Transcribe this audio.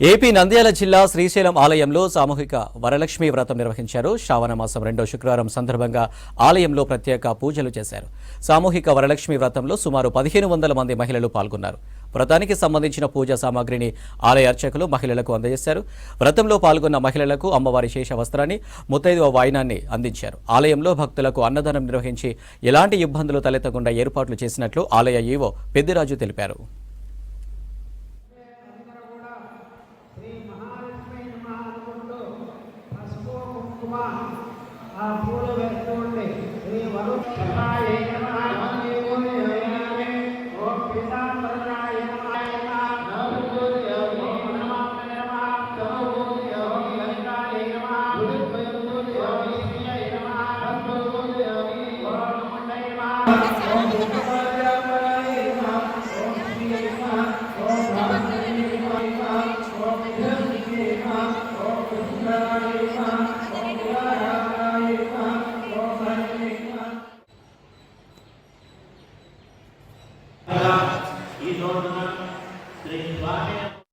AP Nandyal జిల్లా శ్రీశైలం ఆలయంలో సామూహిక వరలక్ష్మి వ్రతం నిర్వహించారు. శ్రావణ మాసం రెండో శుక్రవారం సందర్భంగా ఆలయంలో ప్రత్యేక పూజలు చేశారు. సామూహిక వరలక్ష్మి వ్రతంలో సుమారు పదిహేను వందల మంది మహిళలు పాల్గొన్నారు. వ్రతానికి సంబంధించిన పూజా సామాగ్రిని ఆలయ అర్చకులు మహిళలకు అందజేశారు. వ్రతంలో పాల్గొన్న మహిళలకు అమ్మవారి శేష వస్త్రాన్ని ముత్తైదువ వాయినాన్ని అందించారు. ఆలయంలో భక్తులకు అన్నదానం నిర్వహించి ఎలాంటి ఇబ్బందులు తలెత్తకుండా ఏర్పాట్లు చేసినట్లు ఆలయ ఈవో పెద్దిరాజు తెలిపారు. ఆ పూలు వేసుకోండి శ్రీ వరుణాయ నమః ఓం Итак, и Донна, Тринвамия.